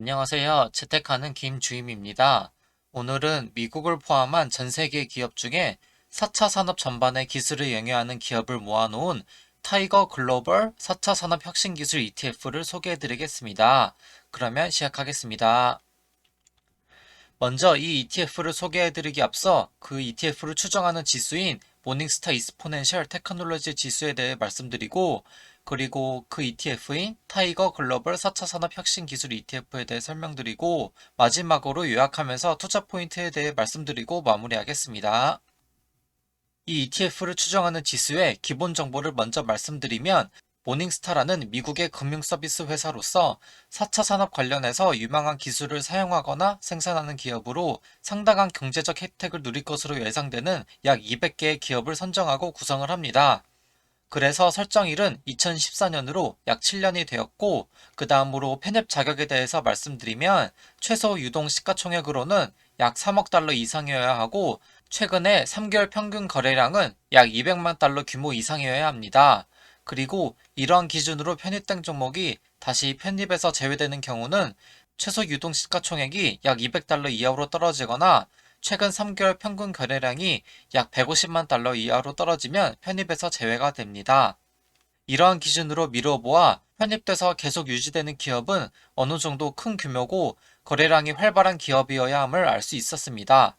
안녕하세요. 재테크하는 김주임입니다. 오늘은 미국을 포함한 전 세계 기업 중에 4차 산업 전반의 기술을 영위하는 기업을 모아놓은 타이거 글로벌 4차 산업 혁신 기술 ETF를 소개해 드리겠습니다. 그러면 시작하겠습니다. 먼저 이 ETF를 소개해 드리기 앞서 그 ETF를 추정하는 지수인 모닝스타 이스포넨셜 테크놀로지 지수에 대해 말씀드리고 그리고 그 ETF인 타이거 글로벌 4차 산업 혁신 기술 ETF에 대해 설명드리고 마지막으로 요약하면서 투자 포인트에 대해 말씀드리고 마무리하겠습니다. 이 ETF를 추정하는 지수의 기본 정보를 먼저 말씀드리면 모닝스타라는 미국의 금융 서비스 회사로서 4차 산업 관련해서 유망한 기술을 사용하거나 생산하는 기업으로 상당한 경제적 혜택을 누릴 것으로 예상되는 약 200개의 기업을 선정하고 구성을 합니다. 그래서 설정일은 2014년으로 약 7년이 되었고 그 다음으로 편입 자격에 대해서 말씀드리면 최소 유동 시가총액으로는 약 3억 달러 이상이어야 하고 최근에 3개월 평균 거래량은 약 200만 달러 규모 이상이어야 합니다. 그리고 이러한 기준으로 편입된 종목이 다시 편입에서 제외되는 경우는 최소 유동 시가총액이 약 200달러 이하로 떨어지거나 최근 3개월 평균 거래량이 약 150만 달러 이하로 떨어지면 편입에서 제외가 됩니다. 이러한 기준으로 미뤄보아 편입돼서 계속 유지되는 기업은 어느 정도 큰 규모고 거래량이 활발한 기업이어야 함을 알 수 있었습니다.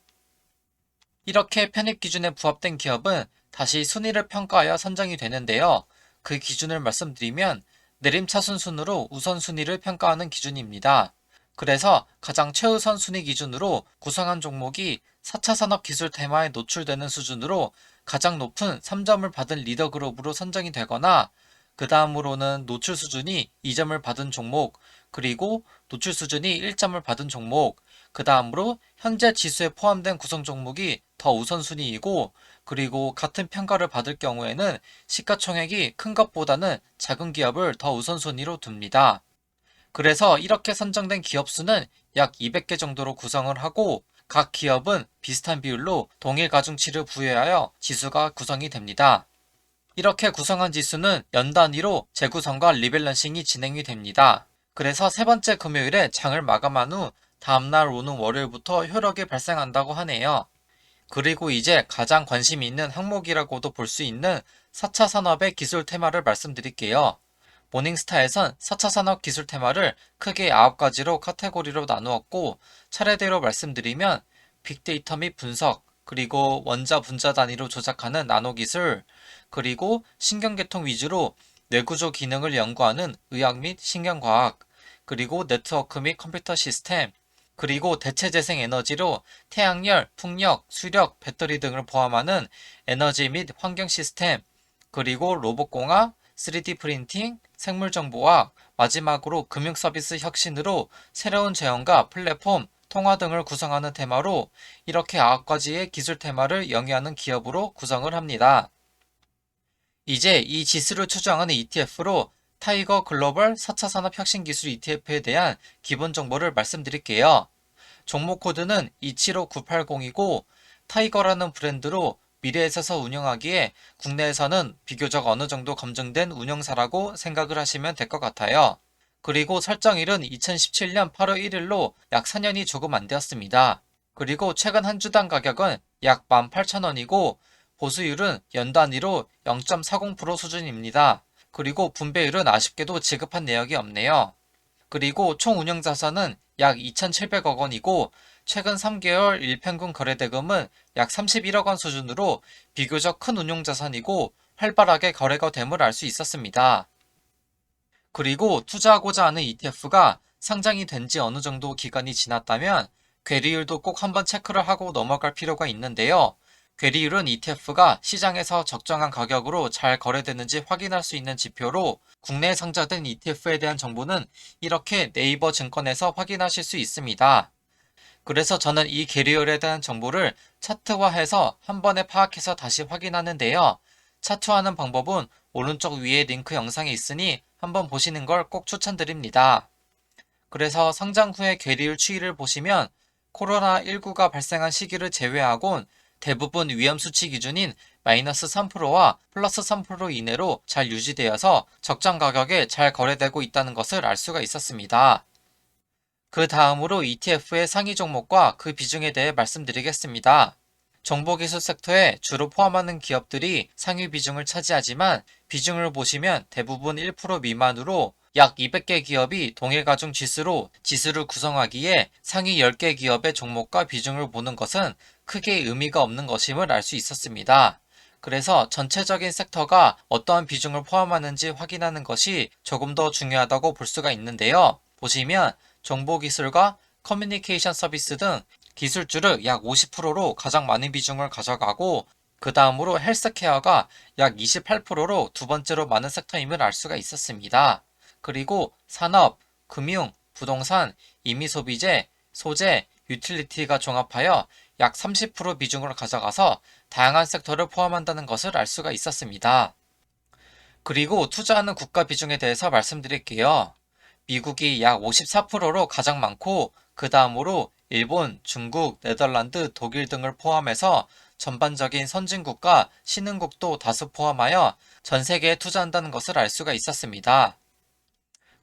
이렇게 편입 기준에 부합된 기업은 다시 순위를 평가하여 선정이 되는데요. 그 기준을 말씀드리면 내림차순 순으로 우선순위를 평가하는 기준입니다. 그래서 가장 최우선 순위 기준으로 구성한 종목이 4차 산업 기술 테마에 노출되는 수준으로 가장 높은 3점을 받은 리더 그룹으로 선정이 되거나 그 다음으로는 노출 수준이 2점을 받은 종목, 그리고 노출 수준이 1점을 받은 종목, 그 다음으로 현재 지수에 포함된 구성 종목이 더 우선순위이고, 그리고 같은 평가를 받을 경우에는 시가총액이 큰 것보다는 작은 기업을 더 우선순위로 둡니다. 그래서 이렇게 선정된 기업 수는 약 200개 정도로 구성을 하고 각 기업은 비슷한 비율로 동일 가중치를 부여하여 지수가 구성이 됩니다. 이렇게 구성한 지수는 연 단위로 재구성과 리밸런싱이 진행이 됩니다. 그래서 세 번째 금요일에 장을 마감한 후 다음날 오는 월요일부터 효력이 발생한다고 하네요. 그리고 이제 가장 관심이 있는 항목이라고도 볼 수 있는 4차 산업의 기술 테마를 말씀드릴게요. 모닝스타에선 4차 산업 기술 테마를 크게 9가지로 카테고리로 나누었고 차례대로 말씀드리면 빅데이터 및 분석, 그리고 원자 분자 단위로 조작하는 나노기술, 그리고 신경계통 위주로 뇌구조 기능을 연구하는 의학 및 신경과학, 그리고 네트워크 및 컴퓨터 시스템, 그리고 대체 재생 에너지로 태양열, 풍력, 수력, 배터리 등을 포함하는 에너지 및 환경 시스템, 그리고 로봇공학, 3D 프린팅, 생물 정보학, 마지막으로 금융 서비스 혁신으로 새로운 재원과 플랫폼, 통화 등을 구성하는 테마로 이렇게 9가지의 기술 테마를 영위하는 기업으로 구성을 합니다. 이제 이 지수를 추정하는 ETF로 타이거 글로벌 4차 산업 혁신 기술 ETF에 대한 기본 정보를 말씀드릴게요. 종목 코드는 275980이고 타이거라는 브랜드로 미래에서 운영하기에 국내에서는 비교적 어느 정도 검증된 운영사라고 생각을 하시면 될 것 같아요. 그리고 설정일은 2017년 8월 1일로 약 4년이 조금 안 되었습니다. 그리고 최근 한 주당 가격은 약 18,000원이고 보수율은 연 단위로 0.40% 수준입니다. 그리고 분배율은 아쉽게도 지급한 내역이 없네요. 그리고 총 운영 자산은 약 2,700억 원이고 최근 3개월 일평균 거래 대금은 약 31억 원 수준으로 비교적 큰 운용 자산이고 활발하게 거래가 됨을 알 수 있었습니다. 그리고 투자하고자 하는 ETF가 상장이 된 지 어느 정도 기간이 지났다면 괴리율도 꼭 한번 체크를 하고 넘어갈 필요가 있는데요. 괴리율은 ETF가 시장에서 적정한 가격으로 잘 거래되는지 확인할 수 있는 지표로 국내에 상장된 ETF에 대한 정보는 이렇게 네이버 증권에서 확인하실 수 있습니다. 그래서 저는 이 괴리율에 대한 정보를 차트화해서 한 번에 파악해서 다시 확인하는데요. 차트화하는 방법은 오른쪽 위에 링크 영상에 있으니 한번 보시는 걸 꼭 추천드립니다. 그래서 상장 후의 괴리율 추이를 보시면 코로나19가 발생한 시기를 제외하곤 대부분 위험 수치 기준인 마이너스 3%와 플러스 3% 이내로 잘 유지되어서 적정 가격에 잘 거래되고 있다는 것을 알 수가 있었습니다. 그 다음으로 ETF의 상위 종목과 그 비중에 대해 말씀드리겠습니다. 정보기술 섹터에 주로 포함하는 기업들이 상위 비중을 차지하지만 비중을 보시면 대부분 1% 미만으로 약 200개 기업이 동일가중 지수로 지수를 구성하기에 상위 10개 기업의 종목과 비중을 보는 것은 크게 의미가 없는 것임을 알 수 있었습니다. 그래서 전체적인 섹터가 어떠한 비중을 포함하는지 확인하는 것이 조금 더 중요하다고 볼 수가 있는데요. 보시면 정보기술과 커뮤니케이션 서비스 등 기술주를 약 50%로 가장 많은 비중을 가져가고 그 다음으로 헬스케어가 약 28%로 두 번째로 많은 섹터임을 알 수가 있었습니다. 그리고 산업, 금융, 부동산, 임의소비재, 소재, 유틸리티가 종합하여 약 30% 비중을 가져가서 다양한 섹터를 포함한다는 것을 알 수가 있었습니다. 그리고 투자하는 국가 비중에 대해서 말씀드릴게요. 미국이 약 54%로 가장 많고 그 다음으로 일본, 중국, 네덜란드, 독일 등을 포함해서 전반적인 선진국과 신흥국도 다수 포함하여 전 세계에 투자한다는 것을 알 수가 있었습니다.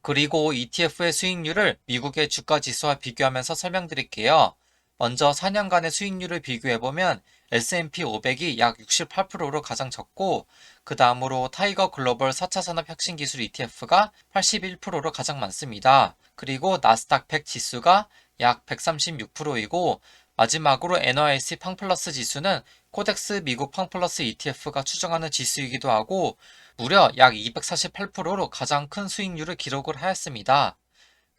그리고 ETF의 수익률을 미국의 주가 지수와 비교하면서 설명드릴게요. 먼저 4년간의 수익률을 비교해보면 S&P 500이 약 68%로 가장 적고 그 다음으로 타이거 글로벌 4차 산업 혁신 기술 ETF가 81%로 가장 많습니다. 그리고 나스닥 100 지수가 약 136%이고 마지막으로 NYSE 팡플러스 지수는 코덱스 미국 팡플러스 ETF가 추정하는 지수이기도 하고 무려 약 248%로 가장 큰 수익률을 기록을 하였습니다.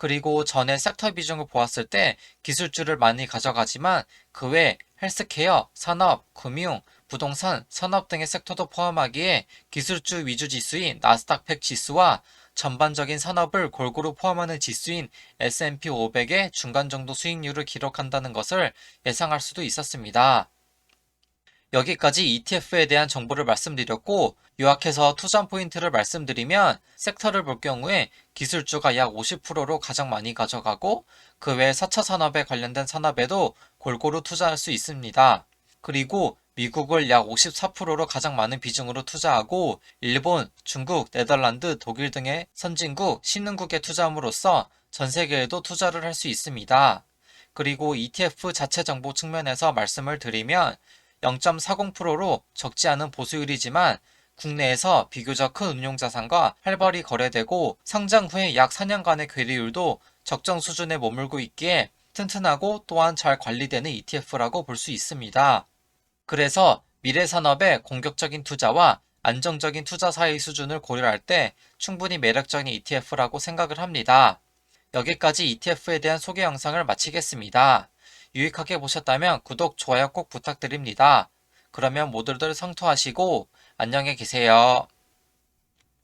그리고 전에 섹터 비중을 보았을 때 기술주를 많이 가져가지만 그 외 헬스케어, 산업, 금융, 부동산, 산업 등의 섹터도 포함하기에 기술주 위주 지수인 나스닥 100 지수와 전반적인 산업을 골고루 포함하는 지수인 S&P 500의 중간 정도 수익률을 기록한다는 것을 예상할 수도 있었습니다. 여기까지 ETF에 대한 정보를 말씀드렸고 요약해서 투자 포인트를 말씀드리면 섹터를 볼 경우에 기술주가 약 50%로 가장 많이 가져가고 그 외 4차 산업에 관련된 산업에도 골고루 투자할 수 있습니다. 그리고 미국을 약 54%로 가장 많은 비중으로 투자하고 일본, 중국, 네덜란드, 독일 등의 선진국, 신흥국에 투자함으로써 전 세계에도 투자를 할 수 있습니다. 그리고 ETF 자체 정보 측면에서 말씀을 드리면 0.40%로 적지 않은 보수율이지만 국내에서 비교적 큰 운용자산과 활발히 거래되고 상장 후에 약 4년간의 괴리율도 적정 수준에 머물고 있기에 튼튼하고 또한 잘 관리되는 ETF라고 볼 수 있습니다. 그래서 미래 산업의 공격적인 투자와 안정적인 투자 사이 수준을 고려할 때 충분히 매력적인 ETF라고 생각을 합니다. 여기까지 ETF에 대한 소개 영상을 마치겠습니다. 유익하게 보셨다면 구독, 좋아요 꼭 부탁드립니다. 그러면 모두들 성투하시고 안녕히 계세요.